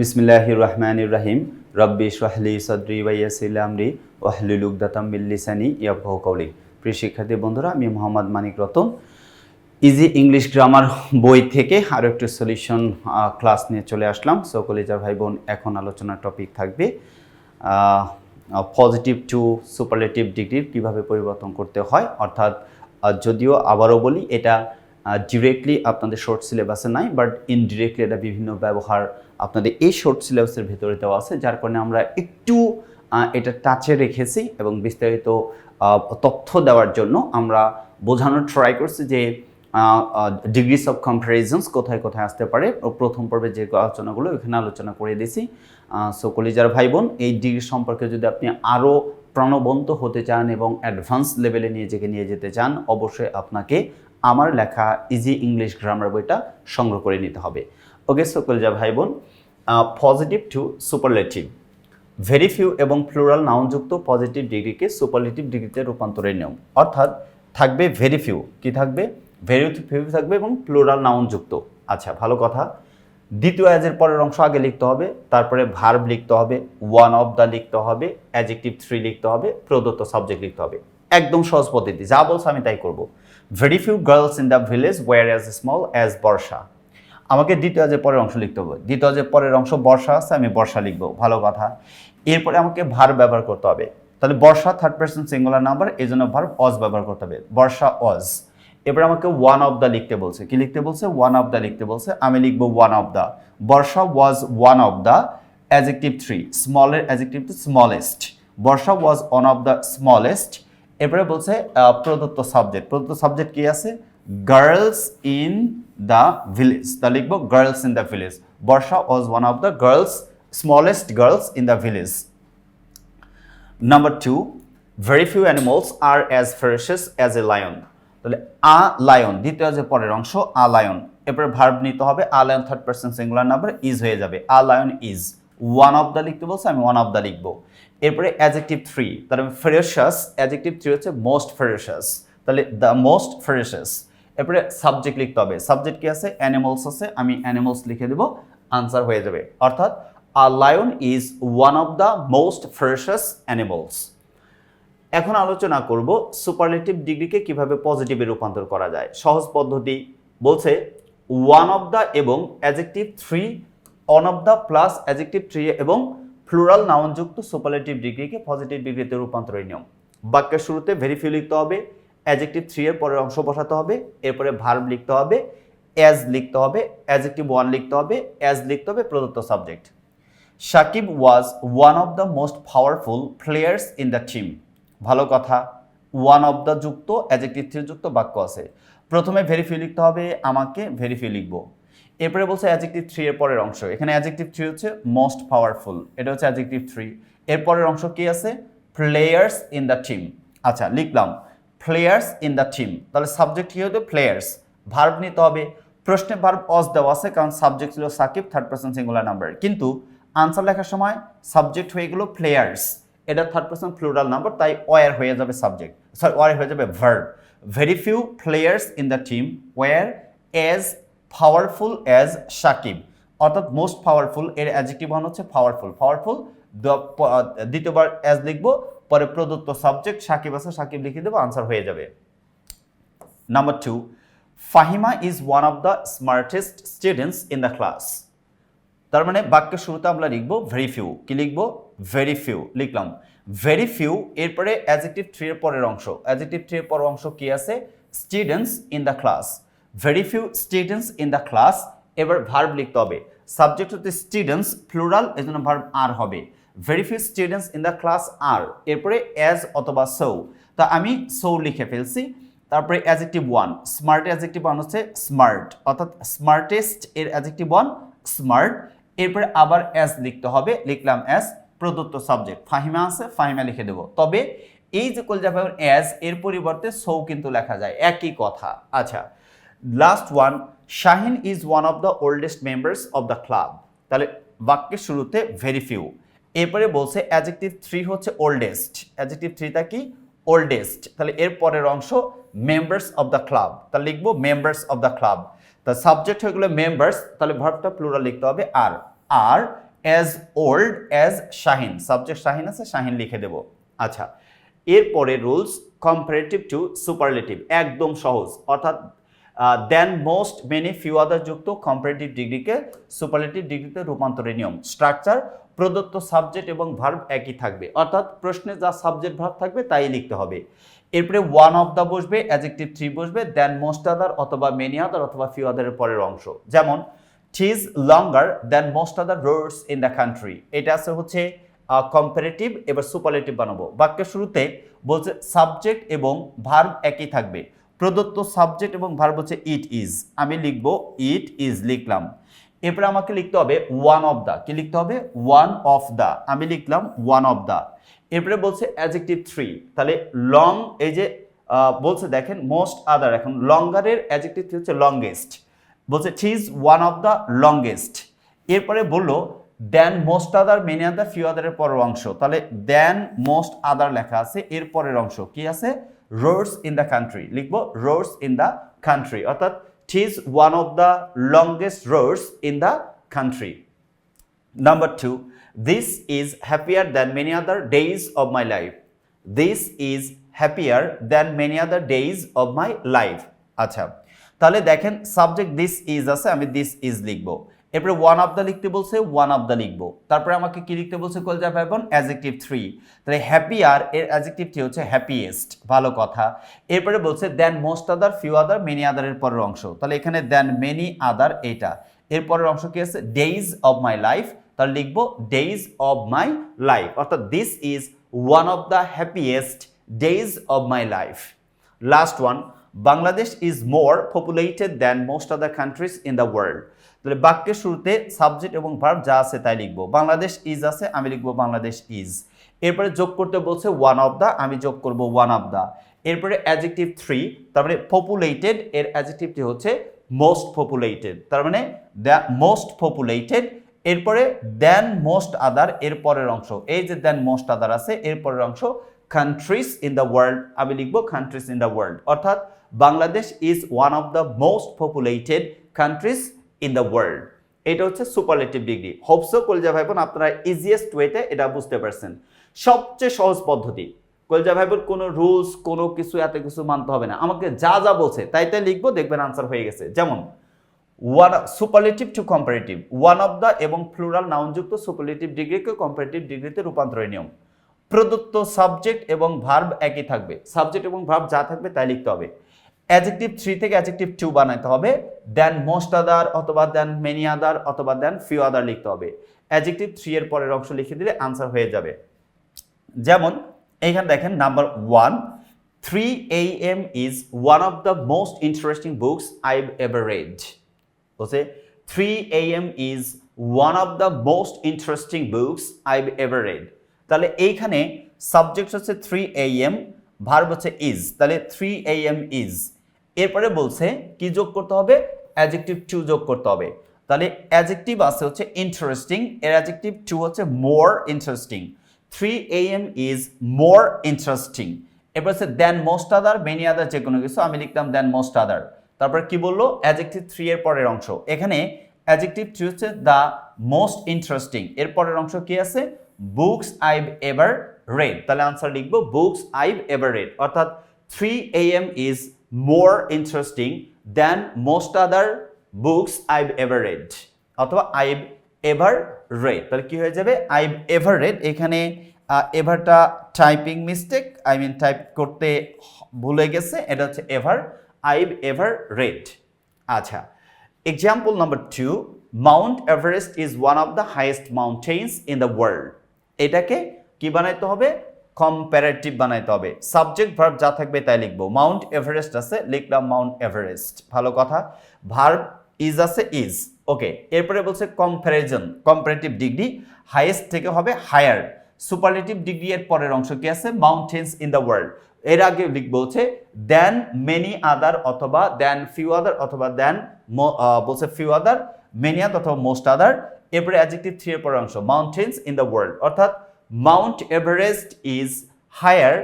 বিসমিল্লাহির রহমানির রাহিম রব্বি শাহলি সদরি ওয়াইয়াসিল আমরি ওয়াহলুল উকদাতাম মিন লিসানি ইয়াফকাহু কওলি। প্রিয় শিক্ষার্থী বন্ধুরা, আমি Mohammad Manik Ratan. Easy English grammar বই থেকে আরও একটি সলিউশন ক্লাস নিয়ে চলে আসলাম। সো কলেজার ভাই বোন এখন আলোচনার টপিক থাকবে পজিটিভ টু সুপারলেটিভ ডিগ্রির কীভাবে পরিবর্তন করতে হয়। অর্থাৎ যদিও আবারও বলি, এটা ডিরেক্টলি আপনাদের শর্ট সিলেবাসে নাই বাট ইনডিরেক্টলি এটা বিভিন্ন ব্যবহার আপনাদের এই শর্ট সিলেবাসের ভেতরে দেওয়া আছে, যার কারণে আমরা একটু এটা টাচে রেখেছি এবং বিস্তারিত তথ্য দেওয়ার জন্য আমরা বোঝানোর ট্রাই করছি যে ডিগ্রিস অফ কম্পারিজনস কোথায় কোথায় আসতে পারে। প্রথম পর্বে যে আলোচনাগুলো, এখানে আলোচনা করে দিয়েছি। সো কলিজার ভাই বোন এই ডিগ্রি সম্পর্কে যদি আপনি আরও প্রাণবন্ত হতে চান এবং অ্যাডভান্স লেভেলে নিজেকে নিয়ে যেতে চান, অবশ্যই আপনাকে আমার লেখা ইজি ইংলিশ গ্রামার বইটা সংগ্রহ করে নিতে হবে। ওকে সো কলিজা ভাই বোন positive to superlative very few এবং প্লুরাল নাউনযুক্ত পজিটিভ ডিগ্রিকে সুপারলেটিভ ডিগ্রিতে রূপান্তরের নিয়ম। অর্থাৎ থাকবে ভেরি ফিউ কি থাকবে? ভেরি ফিউ থাকবে এবং প্লুরাল নাউনযুক্ত আচ্ছা ভালো কথা। দ্বিতীয় অ্যাজের পরের অংশ আগে লিখতে হবে, তারপরে ভার্ব লিখতে হবে ওয়ান অফ দ্য লিখতে হবে অ্যাজেক্টিভ থ্রি লিখতে হবে, প্রদত্ত সাবজেক্ট লিখতে হবে। একদম সহজ পদ্ধতি। যা বলছে আমি তাই করব। Very few girls in the village were as small as Barsha আমাকে দ্বিতীয় যে পরের অংশ লিখতে হবে। দ্বিতীয় যে পরের অংশ বর্ষা আছে, আমি বর্ষা লিখব। ভালো কথা। এরপরে আমাকে ভার ব্যবহার করতে হবে। তাহলে Barsha third person singular number এই জন্য ভার অজ ব্যবহার করতে হবে। বর্ষা অজ এবার আমাকে ওয়ান অফ দ্য লিখতে বলছে। কি লিখতে বলছে? ওয়ান অফ দ্য লিখতে বলছে। আমি লিখব one of the Barsha was one of the adjective three স্মলের adjective smallest Barsha was one of the smallest এরপরে বলছে প্রদত্ত সাবজেক্ট প্রদত্ত সাবজেক্ট কি আছে? গার্লস ইন দ্য ভিলেজ তা লিখব girls in the village Barsha was one of the girls smallest girls in the village number two very few animals are as ferocious as a lion তাহলে a lion দ্বিতীয় যে পরের অংশ আ lion এরপরে verb নিতে হবে a lion third person singular number is হয়ে যাবে। A lion is one of the লিখতে বলছে, আমি ওয়ান অফ দ্য লিখব। এরপরে অ্যাজেক্টিভ থ্রি তাহলে ফেরিশিয়াস অ্যাজেক্টিভ থ্রি হচ্ছে মোস্ট ফেরিশিয়াস তাহলে দ্য মোস্ট ফেরিশিয়াস এরপরে সাবজেক্ট লিখতে হবে সাবজেক্ট কি আছে? অ্যানিমালস আছে, আমি অ্যানিমালস লিখে দেবো আনসার হয়ে যাবে, অর্থাৎ a lion is one of the most ferocious animals এখন আলোচনা করব সুপারলেটিভ ডিগ্রিকে কীভাবে পজিটিভে রূপান্তর করা যায়, সহজ পদ্ধতি বলছে ওয়ান অফ দ্য এবং adjective three one of the plus adjective three এবং ফ্লোরাল নাউনযুক্ত সুপারলেটিভ ডিগ্রিকে পজিটিভ ডিগ্রিতে রূপান্তরের নিয়ম। বাক্যের শুরুতে ভেরিফিউ লিখতে হবে অ্যাজেক্টিভ থ্রি এর পরের অংশ বসাতে হবে, এরপরে ভার্ব লিখতে হবে অ্যাজ লিখতে হবে অ্যাজেক্টিভ ওয়ান লিখতে হবে অ্যাজ লিখতে হবে প্রদত্ত subject Sakib was one of the most powerful players in the team ভালো কথা ওয়ান অফ দ্য যুক্ত অ্যাজেক্টিভ থ্রি যুক্ত বাক্য আছে। প্রথমে ভেরিফিউ লিখতে হবে, আমাকে ভেরিফিউ লিখব। এরপরে বলছে অ্যাজেক্টিভ থ্রি এর পরের অংশ। এখানে অ্যাজেক্টিভ থ্রি হচ্ছে মোস্ট পাওয়ারফুল এটা হচ্ছে অ্যাজেক্টিভ থ্রি এর পরের অংশ কি আছে? প্লেয়ার্স ইন দ্য টিম আচ্ছা লিখলাম। প্লেয়ার্স ইন দ্য টিম তাহলে সাবজেক্ট কি হতো? প্লেয়ার্স ভার্ব নিতে হবে। প্রশ্নে ভার্ব অস দেওয়া আছে, কারণ সাবজেক্ট ছিল Sakib third person singular number কিন্তু আনসার লেখার সময় সাবজেক্ট হয়ে গেল প্লেয়ার্স এটা থার্ড পার্সন ফ্লুরাল নাম্বার তাই ওয়ার হয়ে যাবে সাবজেক্ট সরি ওয়ার হয়ে যাবে verb very few players in the team were as powerful as Sakib অর্থাৎ মোস্ট পাওয়ারফুল এর অ্যাজেক্টিভ ওয়ান হচ্ছে পাওয়ারফুল পাওয়ারফুল দ্বিতীয়বার অ্যাজ লিখব, পরে প্রদত্ত সাবজেক্ট সাকিব আছে সাকিব লিখে দেবো আনসার হয়ে যাবে। Number two Fahima is one of the smartest students in the class তার মানে বাক্যের শুরুতে আমরা লিখব ভেরি ফিউ কি লিখব? ভেরি ফিউ লিখলাম ভেরি ফিউ এরপরে অ্যাজেক্টিভ থ্রি এর পরের অংশ। অ্যাজেক্টিভ থ্রি এর পরের অংশ কি আছে? Students in the class very few students in the class এবার ভার্ব লিখতে হবে সাবজেক্ট হচ্ছে স্টুডেন্টস প্লুরাল এই জন্য ভার্ব আর হবে. Very few students in the class আর এরপরে অ্যাজ অথবা সৌ তা আমি সৌ লিখে ফেলছি। তারপরে adjective one smart adjective one হচ্ছে স্মার্ট অর্থাৎ স্মার্টেস্ট এর অ্যাজেক্টিভ ওয়ান স্মার্ট এরপরে আবার অ্যাজ লিখতে হবে। লিখলাম অ্যাজ প্রদত্ত সাবজেক্ট ফাহিমা আছে, ফাহিমা লিখে দেবো। তবে এই যে কলজা অ্যাজ এর পরিবর্তে সৌ কিন্তু লেখা যায়। একই কথা। আচ্ছা last one Shahin is one of the oldest members of the club তাহলে বাক্যের শুরুতে ভেরি ফিউ এরপরে বলছে অ্যাজেক্টিভ থ্রি হচ্ছে ওল্ডেস্ট অ্যাজেক্টিভ থ্রিটা কি? ওল্ডেস্ট তাহলে এর পরের অংশ মেম্বার্স অফ দ্য ক্লাব তাহলে লিখব মেম্বার্স অফ দ্য ক্লাব তা সাবজেক্ট হয়ে গেলো মেম্বার্স তাহলে ভার্বটা প্লুরাল লিখতে হবে আর। আর as old as Shahin subject Shahin আছে শাহিন লিখে দেব। আচ্ছা এরপরে রুলস কম্পারেটিভ টু সুপারলেটিভ একদম সহজ। অর্থাৎ than most many few other যুক্ত কম্পারেটিভ ডিগ্রিকে সুপারলেটিভ ডিগ্রিতে রূপান্তরের নিয়ম স্ট্রাকচার প্রদত্ত সাবজেক্ট এবং ভার্ব একই থাকবে। অর্থাৎ প্রশ্নে যা সাবজেক্ট ভার্ব থাকবে তাই লিখতে হবে। এরপরে ওয়ান অফ দ্য বসবে অ্যাজেক্টিভ থ্রি বসবে দেন মোস্ট আদার অথবা মেনি আদার অথবা ফিউ আদারের পরের অংশ। যেমন is longer than most other roads in the country এটা আছে হচ্ছে কম্পারেটিভ এবার সুপারলেটিভ বানাবো। বাক্যের শুরুতে বলছে সাবজেক্ট এবং ভার্ব একই থাকবে। প্রদত্ত সাবজেক্ট এবং ভার্ব হচ্ছে ইট ইজ আমি লিখব ইট ইজ লিখলাম। এরপরে আমাকে লিখতে হবে ওয়ান অফ দ্য কি লিখতে হবে? ওয়ান অফ দ্য আমি লিখলাম ওয়ান অফ দ্য এরপরে বলছে অ্যাজেক্টিভ থ্রি তাহলে লং এই যে বলছে দেখেন মোস্ট আদার এখন লঙ্গারের অ্যাজেক্টিভ থ্রি হচ্ছে লংগেস্ট বলছে is one of the longest এরপরে বলল than most other many other few আদারের পরের অংশ। তাহলে দেন মোস্ট আদার লেখা আছে, এর পরের অংশ। কি আছে? রোডস ইন দ্য কান্ট্রি লিখব রোডস ইন দ্য কান্ট্রি অর্থাৎ is one of the longest roads in the country Number two, this is happier than many other days of my life. This is happier than many other days of my life. আচ্ছা তাহলে দেখেন subject this is আছে আমি this is লিখব এরপরে one of the লিখতে বলছে one of the লিখব। তারপরে আমাকে কি লিখতে বলছে কলজা ভাইবন? অ্যাজেক্টিভ থ্রি তাহলে হ্যাপিয়ার এর অ্যাজেক্টিভ থ্রি হচ্ছে হ্যাপিয়েস্ট ভালো কথা। এরপরে বলছে than most other few other many আদারের পরের অংশ। তাহলে এখানে দেন মেনি আদার এটা। এরপরের অংশ কি আছে? ডেইজ অফ মাই লাইফ তাহলে লিখব ডেইজ অফ মাই লাইফ অর্থাৎ this is one of the happiest days of my life last one Bangladesh is more populated than most other countries in the world তাহলে বাক্যের শুরুতে subject এবং verb যা আছে তাই লিখব। বাংলাদেশ ইজ আছে, আমি লিখব বাংলাদেশ ইজ এরপরে যোগ করতে বলছে ওয়ান অফ দ্য আমি যোগ করব ওয়ান অফ দ্য এরপরে অ্যাজেক্টিভ থ্রি তারপরে পপুলেটেড এর অ্যাজেক্টিভটি হচ্ছে মোস্ট পপুলেটেড তার মানে দ্য মোস্ট পপুলেটেড এরপরে দেন মোস্ট আদার এর পরের অংশ। এই যে দেন মোস্ট আদার আছে, এর পরের অংশ কান্ট্রিজ ইন দ্য ওয়ার্ল্ড আমি লিখব কান্ট্রিজ ইন দ্য ওয়ার্ল্ড অর্থাৎ Bangladesh is one of the most populated countries in the world এটা হচ্ছে সুপারলেটিভ ডিগ্রি হোপসো কলজা ভাইবোন, আপনারা ইজিয়েস্ট ওয়েতে এটা বুঝতে পারছেন। সবচেয়ে সহজ পদ্ধতি। কলজা ভাইবোন, কোনো রুলস কোনো কিছু, এত কিছু মানতে হবে না। আমাকে যা যা বলছে, তাই তাই লিখব, দেখবেন আনসার হয়ে গেছে। যেমন one superlative two comparative one of the এবং ফ্লুরাল নাউনযুক্ত সুপারলেটিভ ডিগ্রিকে কম্পারেটিভ ডিগ্রিতে রূপান্তরের নিয়ম। প্রদত্ত সাবজেক্ট এবং ভার্ব একই থাকবে। সাবজেক্ট এবং ভার্ব যা থাকবে, তাই লিখতে হবে। অ্যাজেক্টিভ থ্রি থেকে অ্যাজেক্টিভ টু বানাতে হবে। দেন মোস্ট আদার অথবা দেন মেনি আদার অথবা দেন ফিউ আদার লিখতে হবে। অ্যাজেক্টিভ থ্রি এর পরের অংশ লিখে দিলে আনসার হয়ে যাবে। যেমন, এইখানে দেখেন number one three A M is one of the most interesting books I ever read বলছে three A M is one of the most interesting books I ever read তাহলে এইখানে সাবজেক্ট হচ্ছে থ্রি এ এম ভার্ব হচ্ছে is তাহলে three A M is এরপরে বলছে কি যোগ করতে হবে? অ্যাজেক্টিভ টু যোগ করতে হবে। তাহলে অ্যাজেক্টিভ আছে হচ্ছে ইন্টারেস্টিং এর অ্যাজেক্টিভ টু হচ্ছে more interesting three A M is more interesting এরপর হচ্ছে দেন মোস্ট আদার মেনি আদার যে কোনো কিছু। আমি লিখতাম দেন মোস্ট আদার তারপর কি বলল? অ্যাজেক্টিভ থ্রি এর পরের অংশ। এখানে অ্যাজেক্টিভ থ্রি হচ্ছে দ্য মোস্ট ইন্টারেস্টিং এর পরের অংশ কি আছে? বুকস আইভ এভার রেড তাহলে আনসার লিখব বুকস আইভ এভার রেড অর্থাৎ three A M is more interesting than most other books I've ever read অথবা আইভ এভার রেড তাহলে কি হয়ে যাবে? আইভ এভার রেড এখানে এভারটা typing mistake I mean type করতে ভুলে গেছে, এটা হচ্ছে এভার আইভ এভার রেড আচ্ছা example number two Mount Everest is one of the highest mountains in the world এটাকে কি বানাইতে হবে? কম্প্যারেটিভ বানাইতে হবে। সাবজেক্ট ভার্ব যা থাকবে তাই লিখব। মাউন্ট এভারেস্ট আছে, লিখলাম মাউন্ট এভারেস্ট ভালো কথা। ভার্ব ইজ আছে ইজ ওকে এরপরে বলছে কম্প্যারিজন কম্পারেটিভ ডিগ্রি হাইয়েস্ট থেকে হবে হায়ার সুপারলেটিভ ডিগ্রি এর পরের অংশ কি আছে? মাউন্টেন্স ইন দ্য ওয়ার্ল্ড এর আগে লিখব হচ্ছে দেন মেনি আদার অথবা দেন ফিউ আদার অথবা দেন বলছে ফিউ আদার মেনি আদার অথবা মোস্ট আদার এরপরে অ্যাডজেক্টিভ থ্রি এর পরের অংশ মাউন্টেন্স ইন দ্য ওয়ার্ল্ড অর্থাৎ Mount Everest is higher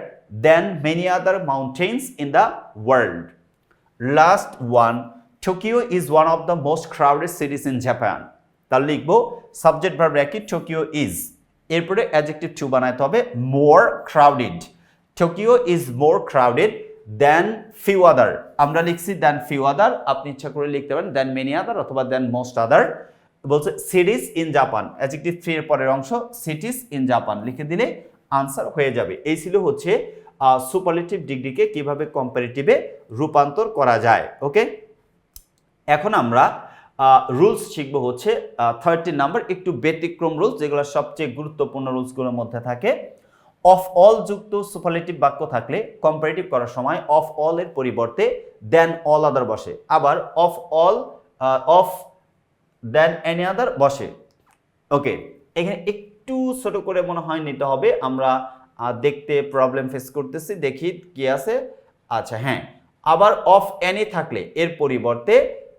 than many other mountains in the world last one Tokyo is one of the most crowded cities in Japan তাহলে লিখব subject verb একই Tokyo is এরপরে adjective two বানাইতে হবে more crowded Tokyo is more crowded than few other আমরা লিখছি দেন few আদার আপনি ইচ্ছা করে লিখতে পারেন দেন মেনি আদার অথবা দেন মোস্ট আদার বলছে cities in Japan adjective three এর পরের অংশ সিটিজ ইন জাপান লিখে দিলে আনসার হয়ে যাবে। এই ছিল হচ্ছে সুপারলেটিভ ডিগ্রিকে কীভাবে কম্পারেটিভে রূপান্তর করা যায়, ওকে? এখন আমরা রুলস শিখব হচ্ছে থার্টিন নাম্বার একটু ব্যতিক্রম রুলস যেগুলো সবচেয়ে গুরুত্বপূর্ণ রুলসগুলোর মধ্যে থাকে। অফ অল যুক্ত সুপারলেটিভ বাক্য থাকলে কম্পারেটিভ করার সময় অফ অল এর পরিবর্তে দেন অল আদার বসে। আবার of all of than any other বসে। ওকে এখানে একটু ছোট করে মনে হয় নিতে হবে। আমরা দেখতে প্রবলেম ফেস করতেছি, দেখি কি আছে। আচ্ছা হ্যাঁ আবার অফ এনি থাকলে এর পরিবর্তে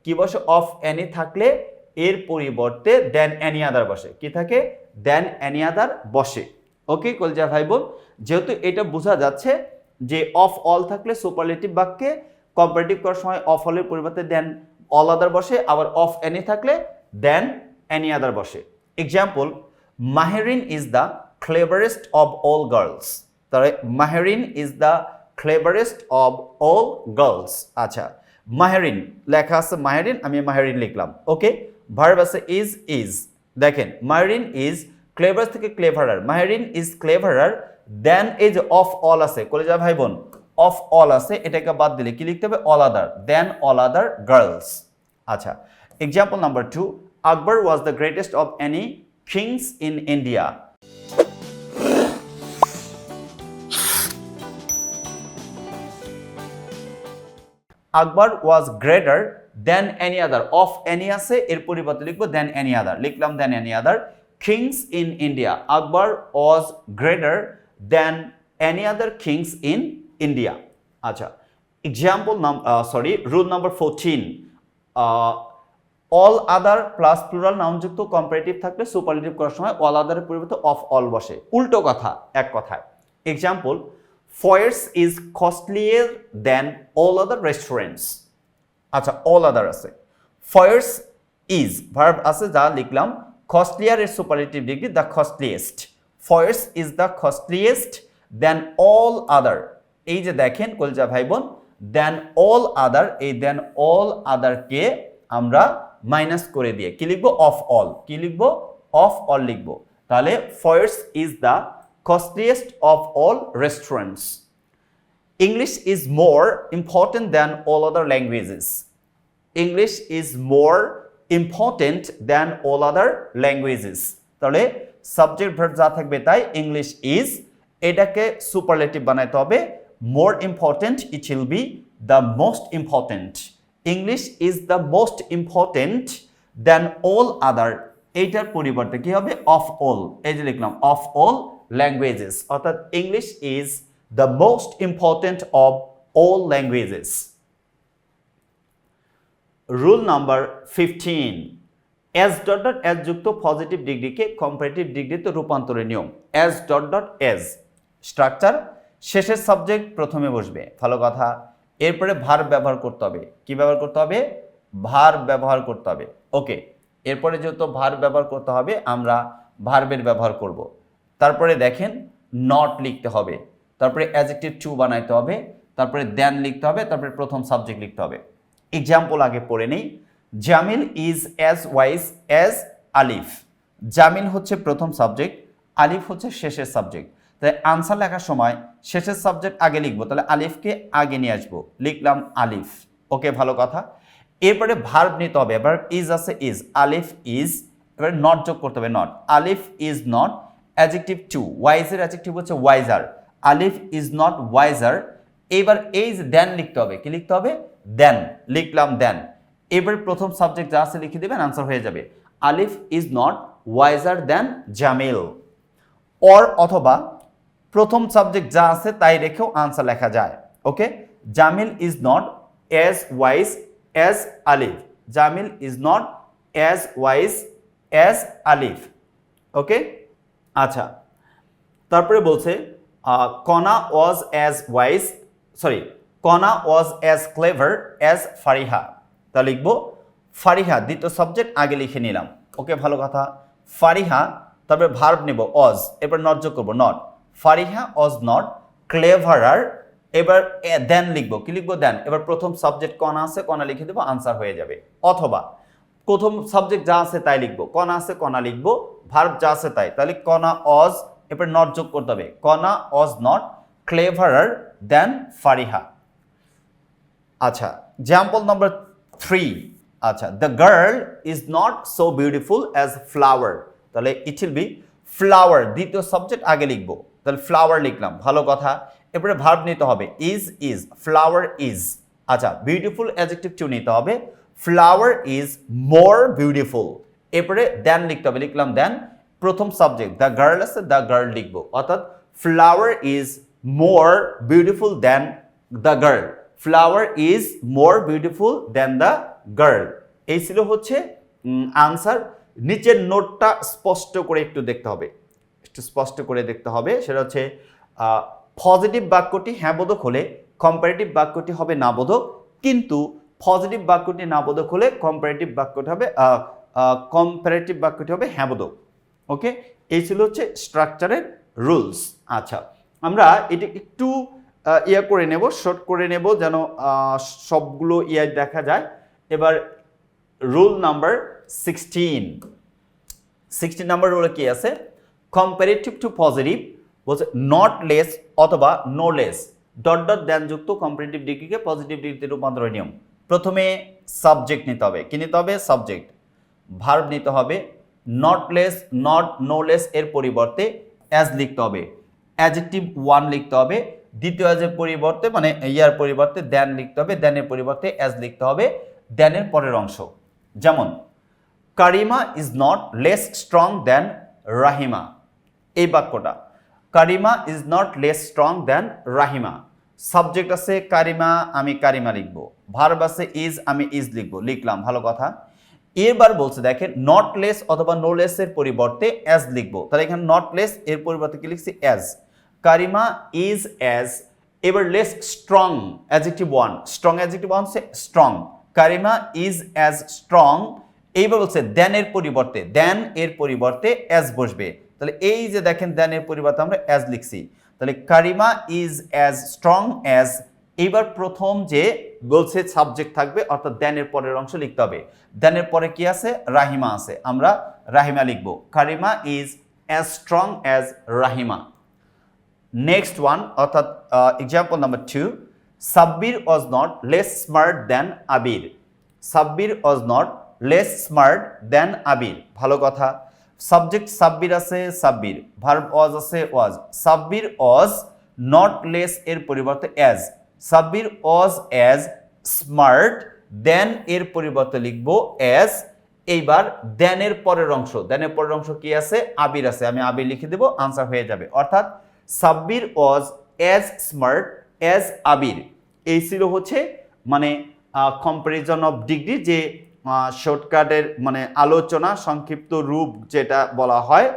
কি বসে? অফ এনি থাকলে এর পরিবর্তে দেন এনি আদার বসে। কি থাকে? দেন এনি আদার বসে। ওকে কলজা ভাই বোন যেহেতু এটা বোঝা যাচ্ছে যে অফ অল থাকলে সুপারলেটিভ বাক্যে কম্পারেটিভ করার সময় অফ অলের পরিবর্তে দেন অল আদার বসে, আবার অফ এনি থাকলে দেন এনি আদার বসে। Example Maherin is the cleverest of all girls তাহলে Maherin is the cleverest of all girls আচ্ছা মাহেরিন লেখা আছে মাহেরিন আমি মাহেরিন লিখলাম। ওকে ভার্ব আছে ইজ ইজ দেখেন মাহেরিন ইজ ক্লেভার থেকে cleverer Maherin is cleverer than যে অফ অল আছে। কলেজা ভাই বোন অফ অল আছে, এটাকে বাদ দিলে কি লিখতে হবে? All other than all other girls আচ্ছা example number two Akbar was the greatest of any kings in India Akbar was greater than any other of any আছে, এর পরিবর্তে লিখব দেন এনি আদার লিখলাম than any other kings in India Akbar was greater than any other kings in India আচ্ছা example নাম sorry rule number fourteen all other plus plural নাউনযুক্ত comparative থাকলে superlative করার সময় অল আদারের পরিবর্তে অফ অল বসে। উল্টো কথা, এক কথায়। Example Foyers is costlier than all other restaurants আচ্ছা অল আদার আছে। ফয়ের্স ইজ ভার্ব আছে যা লিখলাম কস্টলিয়ার এর superlative degree the costliest Foyers is the costliest than all other এই যে দেখেন, কলজা ভাই বোন দেন অল আদার এই দেন অল আদারকে আমরা মাইনাস করে দিয়ে, কি লিখব? অফ অল কি লিখব? অফ অল লিখব। তাহলে Foyers is the costliest of all restaurants English is more important than all other languages English is more important than all other languages তাহলে সাবজেক্ট ভার্ব যা থাকবে তাই ইংলিশ ইজ এটাকে superlative বানাইতে হবে more important it will be the most important English is the most important than all other এইটার পরিবর্তে কি হবে? অফ অল এই যে লিখলাম অফ অল ল্যাঙ্গুয়েজেস অর্থাৎ English is the most important of all languages. Rule number fifteen S dot dot S যুক্ত positive ডিগ্রিকে কম্পারেটিভ ডিগ্রিতে রূপান্তরের নিয়ম। S dot dot S structure শেষের সাবজেক্ট প্রথমে বসবে। ভালো কথা। এরপরে ভার ব্যবহার করতে হবে। কি ব্যবহার করতে হবে? ভার ব্যবহার করতে হবে। ওকে এরপরে যেহেতু ভার ব্যবহার করতে হবে, আমরা ভার্বের ব্যবহার করব। তারপরে দেখেন নট লিখতে হবে। তারপরে অ্যাজেক্টিভ টু বানাইতে হবে। তারপরে দেন লিখতে হবে। তারপরে প্রথম সাবজেক্ট লিখতে হবে। এক্সাম্পল আগে পড়ে নেই। Jamil is as wise as Alif Jamil হচ্ছে প্রথম সাবজেক্ট আলিফ হচ্ছে শেষের সাবজেক্ট তাই আনসার লেখার সময় শেষের সাবজেক্ট আগে লিখব, তাহলে আলিফকে আগে নিয়ে আসব। লিখলাম আলিফ। ওকে, ভালো কথা। এরপরে ভার্ব নিতে হবে। এবার ইজ আছে ইজ আলিফ ইজ এবার নট যোগ করতে হবে not Alif is not adjective two ওয়াইজের adjective হচ্ছে wiser Alif is not wiser এবার এই যে দেন লিখতে হবে, কি লিখতে হবে? দেন লিখলাম দেন এবার প্রথম সাবজেক্ট যা আছে লিখে দেবেন আনসার হয়ে যাবে। Alif is not wiser than Jamil or অথবা প্রথম সাবজেক্ট যা আছে তাই রেখেও আনসার লেখা যায় okay Jamil is not as wise as Alif. Jamil is not as wise as Alif okay আচ্ছা তারপরে বলছে Kona was as wise sorry Kona was as clever as Fariha. তা লিখব, ফারিহা, দ্বিতীয় সাবজেক্ট আগে লিখে নিলাম ওকে ভালো কথা, ফারিহা, তারপরে ভার্ব নেব অজ এবার নট যোগ করব not Fariha Aja not cleverer, এবার দেন লিখব। কি লিখব? দেন। এবার প্রথম সাবজেক্ট কণা আছে, কণা লিখে দেবো আনসার হয়ে যাবে। অথবা প্রথম সাবজেক্ট যা আছে তাই লিখব। কণা আছে, কণা লিখব। ভার্ব যা আছে তাই। তাহলে কণা অজ এবার নট যোগ করতে হবে। কণা অজ নট ক্লেভারার, দেন ফারিহা। আচ্ছা এক্সাম্পল নম্বর থ্রি আচ্ছা the girl is not so beautiful as flower তাহলে ইট উইল বি ফ্লাওয়ার দ্বিতীয় সাবজেক্ট আগে লিখব। তাহলে ফ্লাওয়ার লিখলাম, ভালো কথা। এরপরে ভার্ব নিতে হবে ইজ ইজ ফ্লাওয়ার ইজ আচ্ছা বিউটিফুল অ্যাজেক্টিভ টু নিতে হবে ফ্লাওয়ার ইজ মোর বিউটিফুল এরপরে দেন লিখতে হবে, লিখলাম দেন প্রথম সাবজেক্ট দ্য গার্ল আছে দ্য গার্ল লিখব। অর্থাৎ flower is more beautiful than the girl flower is more beautiful than the girl এই ছিল হচ্ছে আনসার নিচের নোটটা স্পষ্ট করে একটু দেখতে হবে। একটু স্পষ্ট করে দেখতে হবে। সেটা হচ্ছে পজিটিভ বাক্যটি হ্যাঁ বোধক হলে কম্পারেটিভ বাক্যটি হবে না বোধক, কিন্তু পজিটিভ বাক্যটি না বোধক হলে কম্পারেটিভ বাক্যটি হবে কম্পারেটিভ বাক্যটি হবে হ্যাঁ বোধক। ওকে এই ছিল হচ্ছে স্ট্রাকচারের রুলস আচ্ছা আমরা এটি একটু ইয়া করে নেব শর্ট করে নেব যেন সবগুলো ইয়া দেখা যায়। এবার rule number sixteen sixteen number রুলে কি আছে? কম্পারেটিভ টু পজিটিভ বলছে নট লেস অথবা নো লেস ডট ডট যুক্ত কম্পারেটিভ ডিগ্রিকে পজিটিভ ডিগ্রিতে রূপান্তরের নিয়ম। প্রথমে সাবজেক্ট নিতে হবে। কি নিতে হবে? সাবজেক্ট ভার্ব নিতে হবে। Not less not no less এর পরিবর্তে অ্যাজ লিখতে হবে। অ্যাজেক্টিভ ওয়ান লিখতে হবে। দ্বিতীয় অ্যাজের পরিবর্তে মানে ইয়ার পরিবর্তে দেন লিখতে হবে। দেনের পরিবর্তে অ্যাজ লিখতে হবে। দেনের পরের অংশ। যেমন, Karima is not less strong than Rahima. এই বাক্যটা, Karima is not less strong than Rahima. Subject আছে কারিমা, আমি কারিমা লিখব। ভার্ব আছে ইজ আমি ইজ লিখব। লিখলাম, ভালো কথা। এবার বলছে, দেখেন নট লেস অথবা নো লেস এর পরিবর্তে অ্যাজ লিখব। তাহলে এখানে নট লেস এর পরিবর্তে কি লিখছি? অ্যাজ কারিমা ইজ অ্যাজ এবার less strong adjective one strong adjective one say strong Karima is as strong এইবার বলছে দেন এর পরিবর্তে দেন এর পরিবর্তে অ্যাজ বসবে। তাহলে এই যে দেখেন দেন এর পরিবর্তে আমরা অ্যাজ লিখছি। তাহলে Karima is as strong as এইবার প্রথম যে বলছে সাবজেক্ট থাকবে, অর্থাৎ দেনের পরের অংশ লিখতে হবে। দেনের পরে কি আছে? রাহিমা আছে। আমরা রাহিমা লিখব। Karima is as strong as Rahima. Next one অর্থাৎ example number two Sabbir was not less smart than Abir. Sabbir was not less smart than Abir. ভালো কথা। সাবজেক্ট সাব্বির আছে, সাব্বির। ভার্ব ওয়াজ আছে, was. Sabbir was not less এর পরিবর্তে as Sabbir was as smart than এর পরিবর্তে লিখব as এইবার দেনের পরের অংশ। দেনের পরের অংশ কি আছে? আবির আছে। আমি আবির লিখে দেবো আনসার হয়ে যাবে। অর্থাৎ Sabbir was as smart as Abir. এই ছিল হচ্ছে মানে কম্পারিজন অফ ডিগ্রি যে শর্টকাটের মানে আলোচনা, সংক্ষিপ্ত রূপ যেটা বলা হয়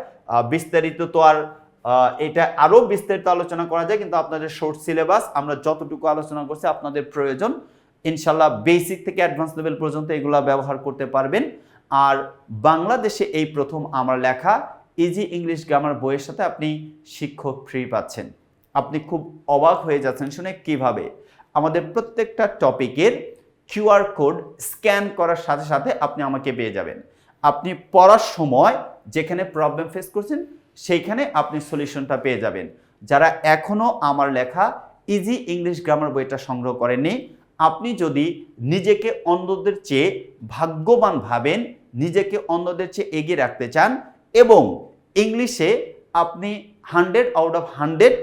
বিস্তারিত তো আর এটা আরও বিস্তারিত আলোচনা করা যায়, কিন্তু আপনাদের শর্ট সিলেবাস আমরা যতটুকু আলোচনা করছি আপনাদের প্রয়োজন, ইনশাল্লাহ বেসিক থেকে অ্যাডভান্স লেভেল পর্যন্ত এগুলা ব্যবহার করতে পারবেন। আর বাংলাদেশে এই প্রথম আমার লেখা ইজি ইংলিশ গ্রামার বইয়ের সাথে আপনি শিক্ষক ফ্রি পাচ্ছেন। আপনি খুব অবাক হয়ে যাচ্ছেন শুনে কীভাবে? আমাদের প্রত্যেকটা টপিকের কিউআর কোড স্ক্যান করার সাথে সাথে আপনি আমাকে পেয়ে যাবেন। আপনি পড়ার সময় যেখানে প্রবলেম ফেস করছেন, সেইখানে আপনি সলিউশনটা পেয়ে যাবেন। যারা এখনও আমার লেখা ইজি ইংলিশ গ্রামার বইটা সংগ্রহ করেননি, আপনি যদি নিজেকে অন্যদের চেয়ে ভাগ্যবান ভাবেন, নিজেকে অন্যদের চেয়ে এগিয়ে রাখতে চান এবং ইংলিশে আপনি হান্ড্রেড আউট অফ হান্ড্রেড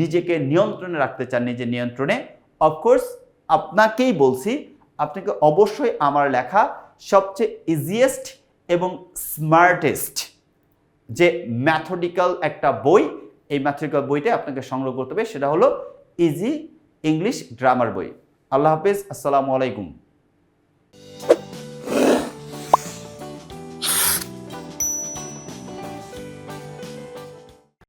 নিজেকে নিয়ন্ত্রণে রাখতে চান, নিজের নিয়ন্ত্রণে অফকোর্স আপনাকেই বলছি আপনাকে অবশ্যই আমার লেখা সবচেয়ে ইজিয়েস্ট এবং স্মার্টেস্ট যে ম্যাথডিক্যাল একটা বই, এই ম্যাথডিক্যাল বইটা আপনাকে সংগ্রহ করতে হবে, সেটা হলো ইজি ইংলিশ গ্রামার বই। আল্লাহ হাফিজ, আসসালামু আলাইকুম।